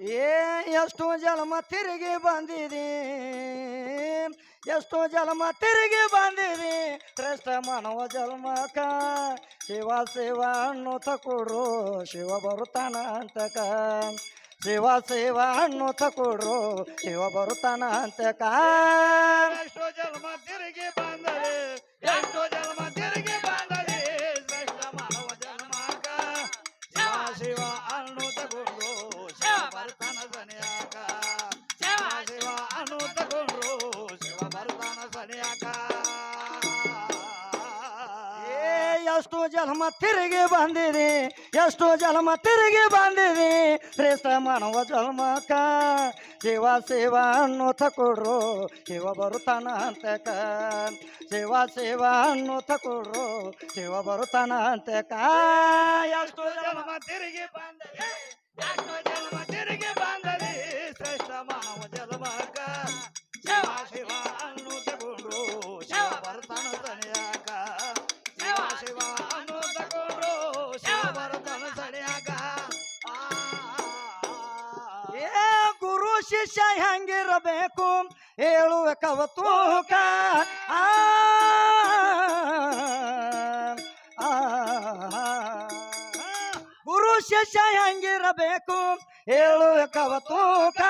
ಏ, ಎಷ್ಟು ಜನ್ಮ ತಿರುಗಿ ಬಂದಿದೆ. ಎಷ್ಟು ಜನ್ಮ ತಿರುಗಿ ಬಂದಿದೆ. ಶ್ರೇಷ್ಠ ಮಾನವ ಜನ್ಮಕ ಶಿವ ಶಿವ ಅನ್ನುತ್ತ ಕೊಡ್ರು. ಶಿವ ಬರುತ್ತಾನ ಅಂತಕ ಶಿವ ಶಿವ ಅನ್ನುತ್ತ ಕೊಡ್ರು ಶಿವ ಬರುತ್ತಾನ ಅಂತಕ ಎಷ್ಟೋ ಎಷ್ಟು ಜನ್ಮ ತಿರುಗಿ ಬಂದಿದೆ, ಎಷ್ಟು ಜನ್ಮ ತಿರುಗಿ ಬಂದಿದೆ. ಶ್ರೇಷ್ಠ ಮಾನವ ಜನ್ಮಕ ಶಿವ ಸೇವಾ ಅನ್ನೋ ಕೊಡ್ರು, ಶಿವ ಬರುತ್ತಾನ ಅಂತಕ ಸೇವಾ ಸೇವಾ ಅನ್ನೋ ಕೊಡ್ರು, ಶಿವ ಬರುತ್ತಾನ ಅಂತಕ ಎಷ್ಟು ಜನ್ಮ ತಿರುಗಿ ಬಂದರೆ ಶಿಷ್ಯ ಹೆಂಗಿರಬೇಕು ಹೇಳುವ ಕವತೂಕ ಆ ಶಿಷ್ಯ ಹೆಂಗಿರಬೇಕು ಹೇಳುವ ಕವತೂಕ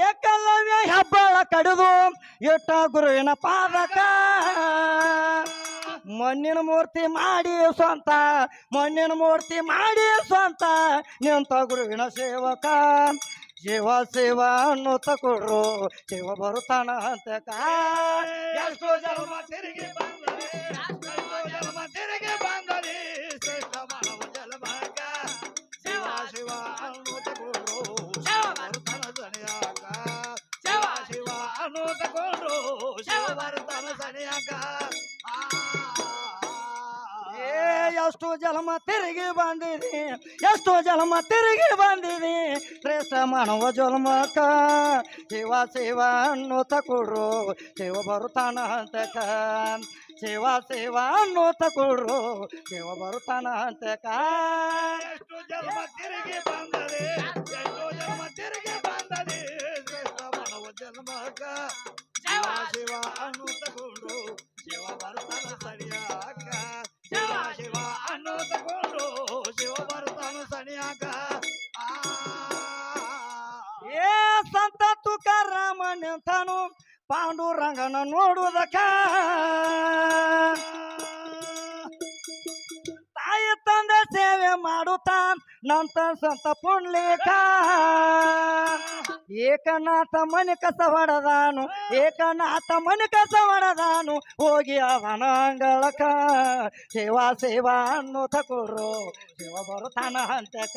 ಏಕಲವ್ಯ ಹೆಬ್ಬಳ ಕಡಿದು ಇಟ್ಟ ಗುರುವಿನ ಪಾದಕ ಮಣ್ಣಿನ ಮೂರ್ತಿ ಮಾಡಿ ಸ್ವಂತ ಮಣ್ಣಿನ ಮೂರ್ತಿ ಮಾಡಿ ಸ್ವಂತ ನಿಂತ ಗುರುವಿನ ಸೇವಕ ಶಿವ ಶಿವ ಅನ್ನುತ್ತ ಕೊಡ್ರು ಶಿವ ಬರುತ್ತಾನ ಅಂತ ಎಷ್ಟೋ ಜನ್ಮ ತಿರುಗಿ ಬಂದರೆ. ಎಷ್ಟೋ ಜನ್ಮ ತಿರುಗಿ ಬಂದರೆ. ಏ ಎಷ್ಟು ಜನ್ಮ ತಿರುಗಿ ಬಂದಿದೆ, ಎಷ್ಟು ಜನ್ಮ ತಿರುಗಿ ಬಂದಿದೆ. ಶ್ರೇಷ್ಠ ಮಾನವ ಜನ್ಮಕ ಶಿವ ಶಿವ ಅನ್ನುತ್ತ ಕೊಡ್ರು, ಶಿವ ಬರುತ್ತಾನ ಅಂತಕ ಶಿವ ಶಿವ ಅನ್ನುತ್ತ ಕೊಡ್ರು, ಶಿವ ಬರುತ್ತಾನ ಅಂತಕ ಎಷ್ಟು ಜನ್ಮ ತಿರುಗಿ ಬಂದರೆ ನಿಂತಾನು ಪಾಂಡುರಂಗನ ನೋಡುವುದಕ್ಕ. ತಾಯಿ ತಂದೆ ಸೇವೆ ಮಾಡುತ್ತಾ ನಂತ ಸಂತ ಪುಣ್ಲೇಖ ಏಕನಾಥ ಮನೆ ಕಸ ಹೊಡೆದಾನು ಏಕನಾಥ ಮನೆ ಕಸ ಹೊಡೆದಾನು ಹೋಗಿ ಅವನ ಅಂಗಳಕ ಸೇವಾ ಸೇವಾ ಅನ್ನೋ ತಕೊಡ್ರು ಶಿವ ಬರುತ್ತಾನ ಅಂತಕ.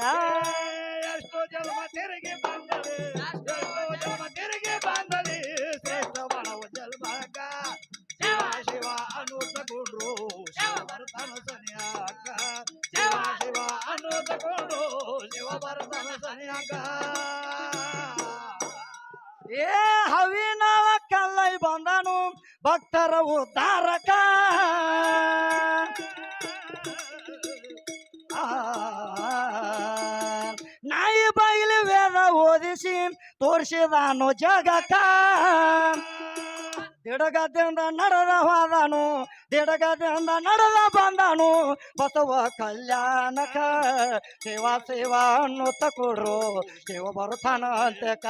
ಎಷ್ಟೋ ಜನ್ಮ ತಿರುಗಿ ಬಂದರೆ ತಗೊಂಡು ಶಿವ ಬರ್ತಾನ ಸನಿಯಾಗ ಏ ಹವಿನಾಳ ಕಲ್ಲೈ ಬಂದನು ಭಕ್ತರ ಉದ್ಧಾರಕ. ಆ, ನಾಯಿ ಬಾಗಿಲು ವೇದ ಓದಿಸಿ ತೋರಿಸಿದಾನು ಜಗಕ. ದಿಡಗದಿಂದ ನಡೆದ ಹೋದನು ದಿಡಗದಿಂದ ನಡೆದ ಬಂದನು. ಬಸವ ಕಲ್ಯಾಣಕ ಶಿವ ಶಿವ ಅನ್ನುತ್ತ ಕೊಡ್ರು. ಶಿವ ಬರುತ್ತಾನ ಅಂತಕ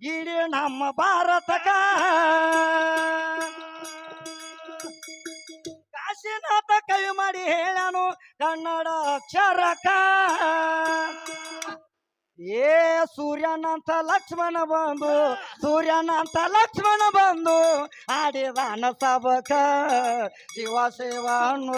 ಇಡೀ ನಮ್ಮ ಭಾರತಕ ಕಾಶಿನಾಥ ಕೈ ಮಾಡಿ ಹೇಳನು ಕನ್ನಡ ಅಕ್ಷರಕ ಏ ಸೂರ್ಯನಂತ ಲಕ್ಷ್ಮಣ ಬಂದು, ಸೂರ್ಯನಂತ ಲಕ್ಷ್ಮಣ ಬಂದು ಆಡಿದಾನ ಸಬಕ ಶಿವ ಅನ್ನೋ